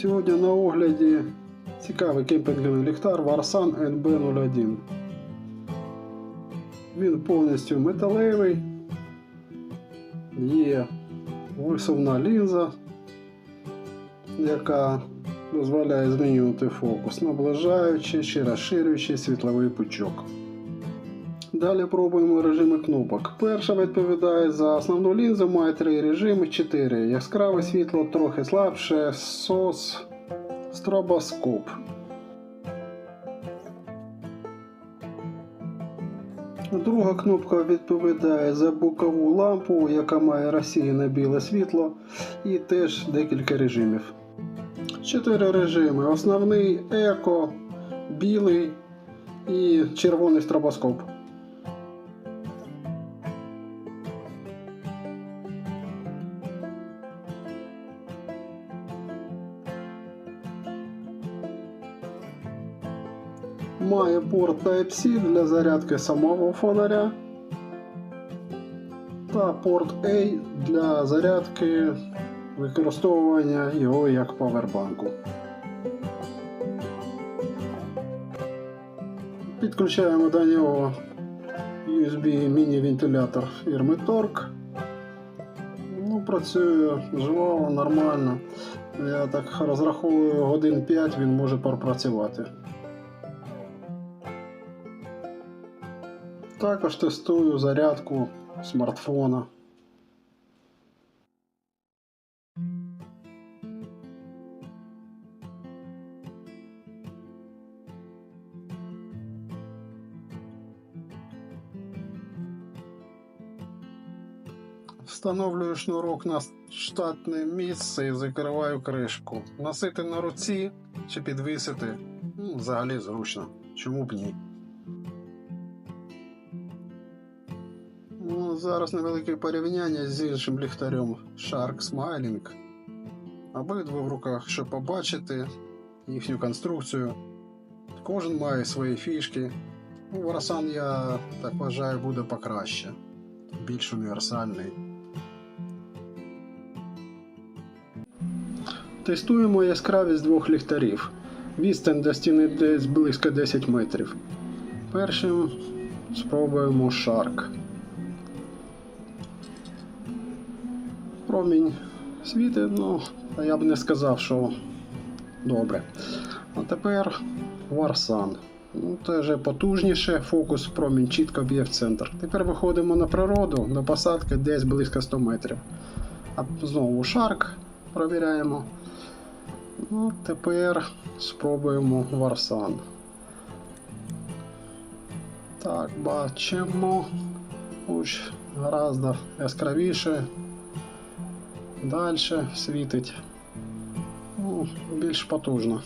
Сьогодні на огляді цікавий кемпінговий ліхтар Varsan NB01. Він повністю металевий, є висувна лінза, яка дозволяє змінювати фокус, наближаючи чи розширюючи світловий пучок. Далі пробуємо режими кнопок. Перша відповідає за основну лінзу, має три режими, 4. Яскраве світло трохи слабше, SOS, стробоскоп. Друга кнопка відповідає за бокову лампу, яка має розсіяне біле світло, і теж декілька режимів. Чотири режими: основний еко, білий і червоний стробоскоп. Має порт Type-C для зарядки самого фонаря та порт A для зарядки використовування його як павербанку. Підключаємо до нього USB міні-вентилятор фірми Torque. Ну, працює жваво, нормально. Я так розраховую годин 5 він може пропрацювати. Також тестую зарядку смартфона. Встановлюю шнурок на штатне місце і закриваю кришку. Носити на руці чи підвісити ну, взагалі зручно. Чому б ні? Ну, зараз невелике порівняння з іншим ліхтарем Shark Smiling. Обидва в руках, щоб побачити їхню конструкцію. Кожен має свої фішки. Ну, Варасан, я так вважаю, буде покраще. Більш універсальний. Тестуємо яскравість двох ліхтарів. Відстань до стіни десь близько 10 метрів. Першим спробуємо Shark. Промінь світить, ну, я б не сказав, що добре. А тепер Варсан. Ну, теж потужніше, фокус промінь чітко б'є в центр. Тепер виходимо на природу, до посадки десь близько 100 метрів. А знову шарк провіряємо. Ну, тепер спробуємо Варсан. Так, бачимо. Луч гораздо яскравіше. Далі світить. Ну, більш потужно.